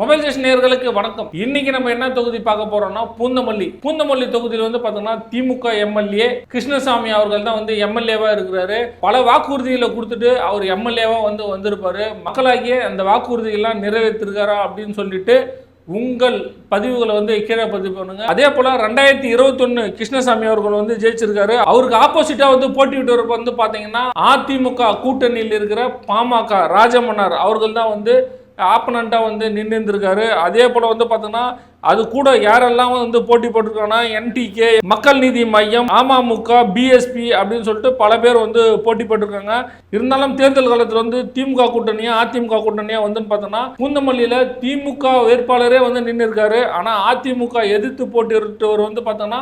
Mobile station நேர்களுக்கு வணக்கம். இன்னைக்கு நம்ம என்ன தொகுதி பார்க்க போறோம்னா பூந்தமல்லி. பூந்தமல்லி தொகுதியில் வந்து பார்த்தோம்னா திமுக எம்எல்ஏ கிருஷ்ணசாமி அவர்கள் தான் வந்து எம்எல்ஏவா இருக்கிறாரு. பல வாக்குறுதிகளை கொடுத்துட்டு அவர் எம்எல்ஏவா வந்து வந்திருப்பாரு. மக்களாகிய அந்த வாக்குறுதிகள்லாம் நிறைவேற்றிருக்காரா அப்படின்னு சொல்லிட்டு உங்கள் பதிவுகளை வந்து கீழே பதிவு பண்ணுங்க. அதே போல ரெண்டாயிரத்தி இருபத்தொன்னு கிருஷ்ணசாமி அவர்கள் வந்து ஜெயிச்சிருக்காரு. அவருக்கு ஆப்போசிட்டா வந்து போட்டியிட்டவர் வந்து பாத்தீங்கன்னா அதிமுக கூட்டணியில் இருக்கிற பாமக ராஜமன்னார் அவர்கள் தான் வந்து ஆப்பனண்ட்டாக வந்து நின்று இருந்திருக்காரு அதே போல் வந்து பார்த்தோன்னா அது கூட யாரெல்லாம் வந்து போட்டி போட்டிருக்காங்கன்னா என்டிகே மக்கள் நீதி மையம் அமமுக பிஎஸ்பி அப்படின்னு சொல்லிட்டு பல பேர் வந்து போட்டி போட்டிருக்காங்க. இருந்தாலும் தேர்தல் காலத்தில் வந்து திமுக கூட்டணியா அதிமுக கூட்டணியா வந்துன்னு பார்த்தோன்னா குந்தமல்லியில் திமுக வேட்பாளரே வந்து நின்று இருக்காரு ஆனால் அதிமுக எதிர்த்து போட்டியிட்டவர் வந்து பார்த்தோன்னா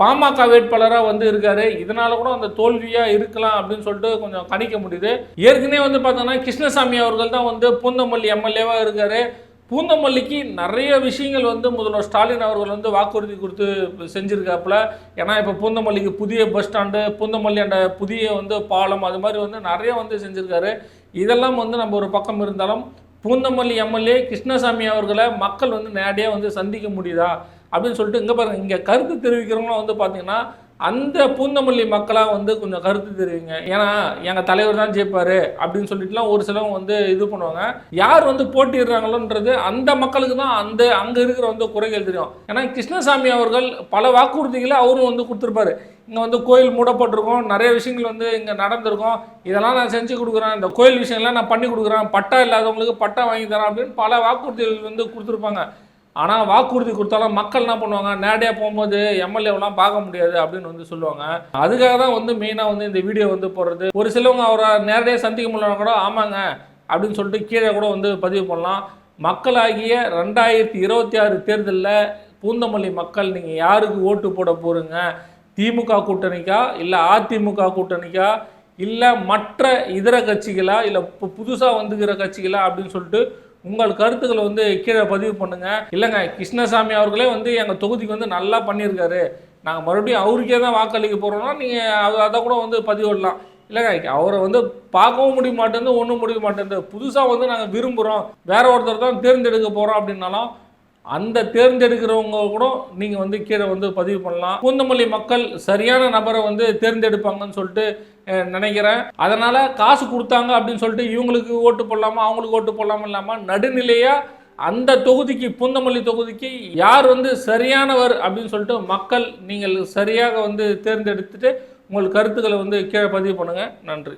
பாமக வேட்பாளராக வந்து இருக்காரு. இதனால கூட அந்த தோல்வியாக இருக்கலாம் அப்படின்னு சொல்லிட்டு கொஞ்சம் கணிக்க முடியுது. ஏற்கனவே வந்து பார்த்தோன்னா கிருஷ்ணசாமி அவர்கள் தான் வந்து பூந்தமல்லி எம்எல்ஏவாக இருக்காரு. பூந்தமல்லிக்கு நிறைய விஷயங்கள் வந்து முதல்வர் ஸ்டாலின் அவர்கள் வந்து வாக்குறுதி கொடுத்து செஞ்சுருக்காப்புல. ஏன்னா இப்போ பூந்தமல்லிக்கு புதிய பஸ் ஸ்டாண்டு பூந்தமல்லி அந்த புதிய வந்து பாலம் அது மாதிரி வந்து நிறைய வந்து செஞ்சுருக்காரு. இதெல்லாம் வந்து நம்ம ஒரு பக்கம் இருந்தாலும் பூந்தமல்லி எம்எல்ஏ கிருஷ்ணசாமி அவர்களை மக்கள் வந்து நேரடியாக வந்து சந்திக்க முடியுதா? அப்படின்னு சொல்லிட்டு இங்கே பாருங்க இங்கே கருத்து தெரிவிக்கிறவங்களாம் வந்து பார்த்தீங்கன்னா அந்த பூந்தமல்லி மக்களாக வந்து கொஞ்சம் கருத்து தெரிவிங்க. ஏன்னா எங்கள் தலைவர் தான் ஜெயிப்பார் அப்படின்னு சொல்லிட்டுலாம் ஒரு சிலவங்க வந்து இது பண்ணுவாங்க. யார் வந்து போட்டிடுறாங்களோன்றது அந்த மக்களுக்கு தான் அந்த அங்கே இருக்கிற வந்து குறைகள் தெரியும். ஏன்னா கிருஷ்ணசாமி அவர்கள் பல வாக்குறுதிகளை அவரும் வந்து கொடுத்துருப்பாரு. இங்கே வந்து கோயில் மூடப்பட்டிருக்கோம் நிறைய விஷயங்கள் வந்து இங்கே நடந்திருக்கும். இதெல்லாம் நான் செஞ்சு கொடுக்குறேன் இந்த கோயில் விஷயங்கள்லாம் நான் பண்ணி கொடுக்குறேன். பட்டா இல்லாதவங்களுக்கு பட்டா வாங்கி தரேன் அப்படின்னு பல வாக்குறுதிகள் வந்து கொடுத்துருப்பாங்க. ஆனால் வாக்குறுதி கொடுத்தாலும் மக்கள் என்ன பண்ணுவாங்க? நேரடியாக போகும்போது எம்எல்ஏவெல்லாம் பார்க்க முடியாது அப்படின்னு வந்து சொல்லுவாங்க. அதுக்காக தான் வந்து மெயினாக வந்து இந்த வீடியோ வந்து போடுறது. ஒரு சிலவங்க அவரை நேரடியாக சந்திக்க முடியலனா கூட ஆமாங்க அப்படின்னு சொல்லிட்டு கீழே கூட வந்து பதிவு பண்ணலாம். மக்களாகிய ரெண்டாயிரத்தி இருபத்தி ஆறு தேர்தலில் பூந்தமல்லி மக்கள் நீங்கள் யாருக்கு ஓட்டு போட போகிறீங்க திமுக கூட்டணிக்கா? இல்லை அதிமுக கூட்டணிக்கா? இல்லை மற்ற இதர கட்சிகளா? இல்லை இப்போ புதுசாக வந்துக்கிற கட்சிகளா? அப்படின்னு சொல்லிட்டு உங்கள் கருத்துக்களை வந்து கீழே பதிவு பண்ணுங்க. இல்லைங்க கிருஷ்ணசாமி அவர்களே வந்து எங்கள் தொகுதிக்கு வந்து நல்லா பண்ணியிருக்காரு. நாங்கள் மறுபடியும் அவருக்கே தான் வாக்களிக்க போகிறோம்னா நீங்கள் அதை அதை கூட வந்து பதிவிடலாம் இல்லைங்க அவரை வந்து பார்க்கவும் முடிய மாட்டேங்குது ஒன்றும் முடிய மாட்டேங்குது புதுசாக வந்து நாங்கள் விரும்புகிறோம் வேற ஒருத்தர் தான் தேர்ந்தெடுக்க போகிறோம் அப்படின்னாலும் அந்த தேர்ந்தெடுக்கிறவங்க கூட நீங்கள் வந்து கீழே வந்து பதிவு பண்ணலாம். பூந்தமல்லி மக்கள் சரியான நபரை வந்து தேர்ந்தெடுப்பாங்கன்னு சொல்லிட்டு நினைக்கிறேன். அதனால் காசு கொடுத்தாங்க அப்படின்னு சொல்லிட்டு இவங்களுக்கு ஓட்டு போடலாமா அவங்களுக்கு ஓட்டு போடலாமா இல்லாமல் நடுநிலையாக அந்த தொகுதிக்கு பூந்தமல்லி தொகுதிக்கு யார் வந்து சரியானவர் அப்படின்னு சொல்லிட்டு மக்கள் நீங்கள் சரியாக வந்து தேர்ந்தெடுத்துட்டு உங்கள் கருத்துக்களை வந்து கீழே பதிவு பண்ணுங்கள் நன்றி.